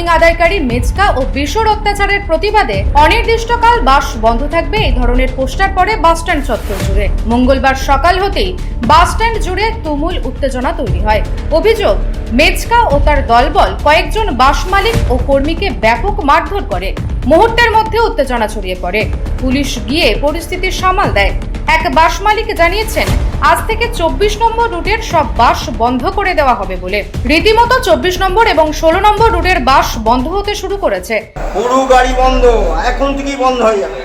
Parking আদায়কারী মেচকা ও বিশর অত্যাচারের প্রতিবাদে অনির্দিষ্টকাল বাস বন্ধ থাকবে এই ধরনের পোস্টার পড়ে বাসস্ট্যান্ড চত্বর জুড়ে। মঙ্গলবার সকাল হতেই বাসস্ট্যান্ড জুড়ে তুমুল উত্তেজনা তৈরি হয়। অভিযোগ মেচকা ও তার দলবল কয়েকজন বাস মালিক ও কর্মীকে ব্যাপক মারধর করে। মুহূর্তের মধ্যে উত্তেজনা ছড়িয়ে পড়ে। পুলিশ গিয়ে পরিস্থিতি সামাল দেয়। এক বাস মালিক জানিয়েছেন আজ থেকে চব্বিশ নম্বর রুটের সব বাস বন্ধ করে দেওয়া হবে বলে। রীতিমতো চব্বিশ নম্বর এবং ষোলো নম্বর রুটের বাস বন্ধ হতে শুরু করেছে। পুরো গাড়ি বন্ধ এখন থেকেই বন্ধ হয়ে যাবে।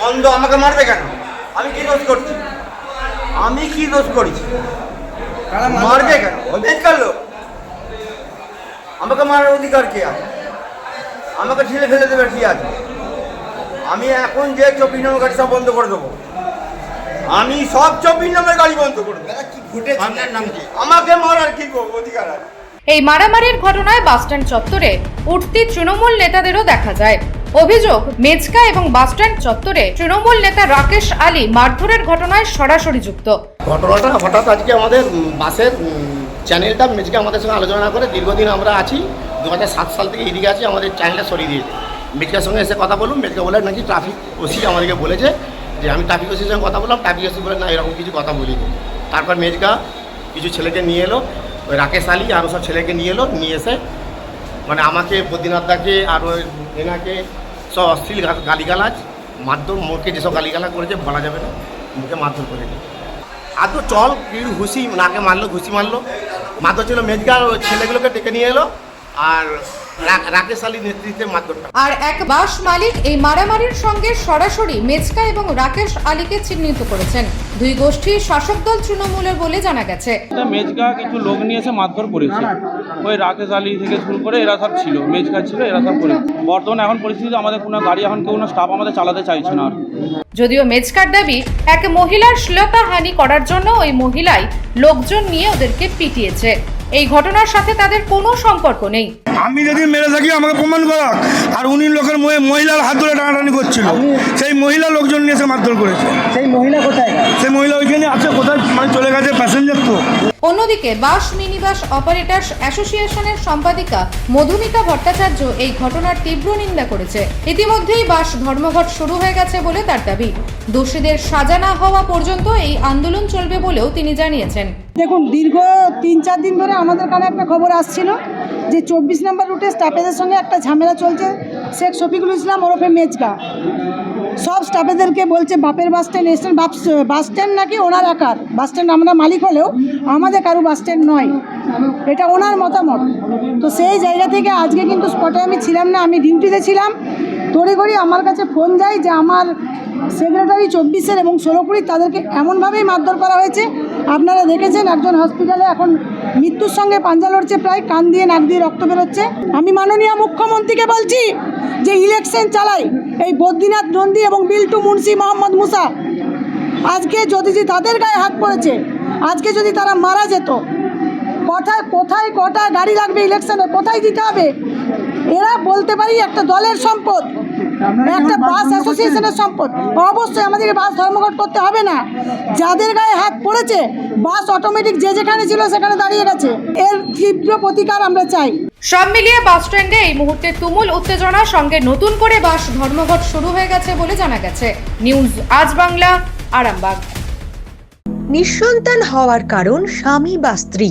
বন্ধ আমাকে মারবে কেন? আমি কি দোষ করছি? আমি কি দোষ করেছি? মারবে? কেন? ওই বেকার লোক। আমাকে মারার অধিকার কে আছে? আমাকে ঠেলে ফেলে দেবে কি আছে? আমি এখন যে চব্বিশ নম্বর গাড়ি সব বন্ধ করে দেবো। আমি সব চব্বিশ নম্বর গাড়ি বন্ধ করে দেবো। কি ঘুটে নাম কি? আমাকে মারার কি অধিকার আছে? এই মারামারির ঘটনায় বাসস্ট্যান্ড চত্বরে উঠতি তৃণমূল নেতাদেরও দেখা যায়। অভিযোগ মেজকা এবং বাসস্ট্যান্ড চত্বরে তৃণমূল নেতা রাকেশ আলী মারধরের ঘটনায় সরাসরি যুক্ত। ঘটনাটা হঠাৎ আজকে আমাদের বাসের চ্যানেলটা মেজকা আমাদের সঙ্গে আলোচনা করে দীর্ঘদিন আমরা আছি। দু সাত সাল থেকে এদিকে আছি আমাদের চ্যানেলটা সরিয়ে দিয়েছে। মেজকার সঙ্গে এসে কথা বলুন মেজকা বলে নাকি ট্রাফিক ওসি আমাদেরকে বলেছে যে আমি ট্রাফিক ওসির সঙ্গে কথা বললাম ট্রাফিক ওসি বলে না, এরকম কিছু কথা বলিনি। তারপর মেজকা কিছু ছেলেকে নিয়ে এলো, ওই রাকেশ আলী আরও সব ছেলেকে নিয়ে এলো, নিয়ে এসে মানে আমাকে বদ্রীনাথ দাকে আর ওই এনাকে সব অশ্লীল গালিগালাজ, মারধর মুখে যেসব গালিগালাজ করেছে, বলা যাবে না, মুখে মারধর করেছে। আর তো চল কিড় ঘুষি, নাকে মারলো, ঘুষি মারলো। মারধর ছিল মেজগার ছেলেগুলোকে ডেকে নিয়ে এলো, আর রাকেশ আলীর নেতৃত্বে মারধরটা। আর এক বাস মালিক এই মারামারির সঙ্গে সরাসরি মেচকা এবং রাকেশ আলীকে চিহ্নিত করেছেন। দুই গোষ্ঠী শাসক দল তৃণমূলের বলে জানা গেছে। মেজকা কিছু লোক নিয়ে এসে মারধর করেছে। ওই রাকেশ আলী থেকে শুরু করে এরা সব ছিল মেজকা ছিল এরা সব করে। বর্তমানে এখন পরিস্থিতি আমাদের কোনো গাড়ি এখন কেউ স্টাফ আমাদের চালাতে চাইছে না যদিও মেজকার দাবি এক মহিলার শ্লীলতাহানি করার জন্য ওই মহিলাই লোকজন নিয়ে ওদেরকে পিটিয়েছে। এই ঘটনার সাথে তাদের কোনো সম্পর্ক নেই। আমি যদি মেরে থাকি আমাকে প্রমাণ করা। আর উনি লোকের মহি- মহিলার হাত ধরে টানাটানি করছিল। সেই মহিলা লোকজন নিয়ে এসে মারধর করেছে। সেই মহিলা কোথায়? সেই মহিলা ওইখানে আছে কোথায়? মানে চলে গেছে প্যাসেঞ্জার তো। অন্যদিকে বাস মিনিবাস অপারেটার্স অ্যাসোসিয়েশনের সম্পাদিকা মধুমিতা ভট্টাচার্য এই ঘটনার তীব্র নিন্দা করেছে। ইতিমধ্যেই বাস ধর্মঘট শুরু হয়ে গেছে বলে তার দাবি। দোষীদের সাজা না হওয়া পর্যন্ত এই আন্দোলন চলবে বলেও তিনি জানিয়েছেন। দেখুন দীর্ঘ তিন চার দিন ধরে আমাদের কানে একটা খবর আসছিল যে চব্বিশ নম্বর রুটে স্টাফেদের সঙ্গে একটা ঝামেলা চলছে। শেখ শফিকুল ইসলাম ওরফে মেজকা সব স্টাফেদেরকে বলছে, বাপের বাস স্ট্যান্ড এসছেন বাস বাস স্ট্যান্ড নাকি ওনার একার বাস স্ট্যান্ড আমরা মালিক হলেও আমাদের কারও বাস স্ট্যান্ড নয়। এটা ওনার মতামত। তো সেই জায়গা থেকে আজকে কিন্তু স্পটে আমি ছিলাম না, আমি ডিউটিতে ছিলাম। তড়িঘড়ি আমার কাছে ফোন যায় যে আমার সেক্রেটারি চব্বিশের এবং ষোলো কুড়ি তাদেরকে এমনভাবেই মারধর করা হয়েছে। আপনারা দেখেছেন একজন হসপিটালে এখন মৃত্যুর সঙ্গে পাঞ্জা লড়ছে প্রায়, কান দিয়ে নাক দিয়ে রক্ত বেরোচ্ছে। আমি মাননীয় মুখ্যমন্ত্রীকে বলছি যে ইলেকশন চালাই। এই বদ্রীনাথ নন্দী এবং বিল্টু মুন্সি, মোহাম্মদ মুসা, আজকে যদি যে তাদের গায়ে হাত পড়েছে, আজকে যদি তারা মারা যেত, কোথায় কোথায় কটা গাড়ি লাগবে ইলেকশনে কোথায় দিতে হবে? এরা বলতে পারি একটা দলের সম্পদ একটা বাস অ্যাসোসিয়েশনের সম্পদ। অবশ্যই আমাদেরকে বাস ধর্মঘট করতে হবে না। যাদের গায়ে হাত পড়েছে বাস অটোমেটিক যে যেখানে ছিল সেখানে দাঁড়িয়ে গেছে। এর তীব্র প্রতিকার আমরা চাই। সব মিলিয়ে বাস স্ট্যান্ডে এই মুহূর্তে তুমুল উত্তেজনার সঙ্গে নতুন করে বাস ধর্মঘট শুরু হয়ে গেছে বলে জানা গেছে। নিউজ আজ বাংলা আরামবাগ। নিঃসন্তান হওয়ার কারণ স্বামী বা স্ত্রী।